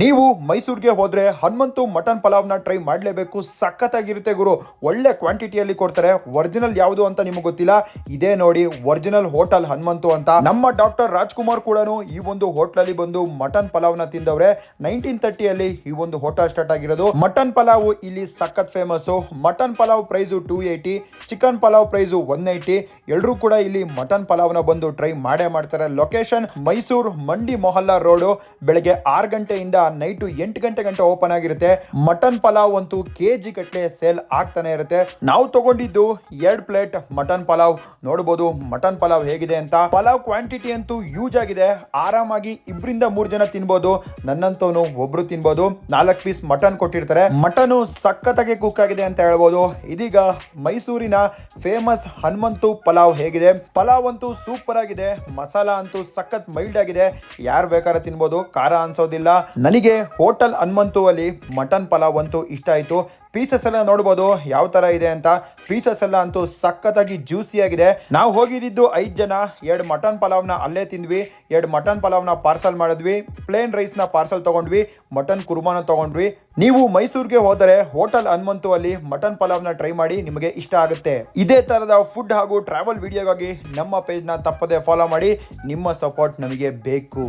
ನೀವು ಮೈಸೂರಿಗೆ ಹೋದರೆ ಹನುಮಂತು ಮಟನ್ ಪಲಾವ್ನ ಟ್ರೈ ಮಾಡಲೇಬೇಕು. ಸಖತ್ತಾಗಿರುತ್ತೆ ಗುರು. ಒಳ್ಳೆ ಕ್ವಾಂಟಿಟಿಯಲ್ಲಿ ಕೊಡ್ತಾರೆ. ಒರಿಜಿನಲ್ ಯಾವುದು ಅಂತ ನಿಮಗೆ ಗೊತ್ತಿಲ್ಲ. ಇದೇ ನೋಡಿ ಒರಿಜಿನಲ್ ಹೋಟೆಲ್ ಹನುಮಂತು ಅಂತ. ನಮ್ಮ ಡಾಕ್ಟರ್ ರಾಜ್ಕುಮಾರ್ ಕೂಡ ಈ ಒಂದು ಹೋಟ್ಲಲ್ಲಿ ಬಂದು ಮಟನ್ ಪಲಾವ್ನ ತಿಂದವ್ರೆ. ನೈನ್ಟೀನ್ ತರ್ಟಿಯಲ್ಲಿ ಈ ಒಂದು ಹೋಟೆಲ್ ಸ್ಟಾರ್ಟ್ ಆಗಿರೋದು. ಮಟನ್ ಪಲಾವ್ ಇಲ್ಲಿ ಸಖತ್ famous mutton pulao price two eighty chicken pulao price one eighty ಎಲ್ಲರೂ ಕೂಡ ಇಲ್ಲಿ ಮಟನ್ ಪಲಾವ್ನ ಬಂದು ಟ್ರೈ ಮಾಡೇ ಮಾಡ್ತಾರೆ. ಲೊಕೇಶನ್ ಮೈಸೂರು ಮಂಡಿ ಮೊಹಲ್ಲಾ ರೋಡು. ಬೆಳಗ್ಗೆ ಆರು ಗಂಟೆಯಿಂದ ನೈಟು ಎಂಟು ಗಂಟೆ ಗಂಟೆ ಓಪನ್ ಆಗಿರುತ್ತೆ. ಮಟನ್ ಪಲಾವ್ ಅಂತೂ ಕೆ ಜಿ ಗಟ್ಟಲೆ ಸೇಲ್ ಆಗ್ತಾನೆ ಇರುತ್ತೆ. ನಾವು ತಗೊಂಡಿದ್ದು ಎರಡು ಪ್ಲೇಟ್ ಮಟನ್ ಪಲಾವ್. ನೋಡಬಹುದು ಮಟನ್ ಪಲಾವ್ ಹೇಗಿದೆ ಅಂತ. ಪಲಾವ್ ಕ್ವಾಂಟಿಟಿ ಅಂತೂ ಯೂಜ್ ಆಗಿದೆ. ಆರಾಮಾಗಿ ಇಬ್ರಿಂದ ಮೂರ್ ಜನ ತಿನ್ಬೋದು. ನನ್ನಂತವನು ಒಬ್ರು ತಿನ್ಬೋದು. ನಾಲ್ಕು ಪೀಸ್ ಮಟನ್ ಕೊಟ್ಟಿರ್ತಾರೆ. ಮಟನ್ ಸಖತ್ತಾಗಿ ಕುಕ್ ಆಗಿದೆ ಅಂತ ಹೇಳ್ಬೋದು. ಇದೀಗ ಮೈಸೂರಿನ ಫೇಮಸ್ ಹನುಮಂತು ಪಲಾವ್ ಹೇಗಿದೆ. ಪಲಾವ್ ಅಂತೂ ಸೂಪರ್ ಆಗಿದೆ. ಮಸಾಲ ಅಂತೂ ಸಖತ್ ಮೈಲ್ಡ್ ಆಗಿದೆ. ಯಾರು ಬೇಕಾದ್ರೆ ತಿನ್ಬೋದು. ಖಾರ ಅನ್ಸೋದಿಲ್ಲ. ನನಗೆ ಹೋಟೆಲ್ ಹನುಮಂತು ಅಲ್ಲಿ ಮಟನ್ ಪಲಾವ್ ಅಂತೂ ಇಷ್ಟ ಆಯಿತು. ಪೀಸಸ್ ಎಲ್ಲ ನೋಡ್ಬೋದು, ಯಾವ ಥರ ಇದೆ ಅಂತ. ಪೀಸಸ್ ಎಲ್ಲ ಅಂತೂ ಸಖತ್ತಾಗಿ ಜ್ಯೂಸಿಯಾಗಿದೆ ನಾವು ಹೋಗಿದ್ದು ಐದು ಜನ, ಎರಡು ಮಟನ್ ಪಲಾವ್ನ ಅಲ್ಲೇ ತಿಂದ್ವಿ, ಎರಡು ಮಟನ್ ಪಲಾವ್ನ ಪಾರ್ಸಲ್ ಮಾಡಿದ್ವಿ ಪ್ಲೇನ್ ರೈಸ್ನ ಪಾರ್ಸಲ್ ತೊಗೊಂಡ್ವಿ, ಮಟನ್ ಕುರ್ಮಾನ ತಗೊಂಡ್ವಿ. ನೀವು ಮೈಸೂರಿಗೆ ಹೋದರೆ ಹೋಟೆಲ್ ಹನುಮಂತು ಅಲ್ಲಿ ಮಟನ್ ಪಲಾವ್ನ ಟ್ರೈ ಮಾಡಿ ನಿಮಗೆ ಇಷ್ಟ ಆಗುತ್ತೆ. ಇದೇ ಥರದ ಫುಡ್ ಹಾಗೂ ಟ್ರಾವೆಲ್ ವಿಡಿಯೋಗಾಗಿ ನಮ್ಮ ಪೇಜ್ನ ತಪ್ಪದೆ ಫಾಲೋ ಮಾಡಿ, ನಿಮ್ಮ ಸಪೋರ್ಟ್ ನಮಗೆ ಬೇಕು.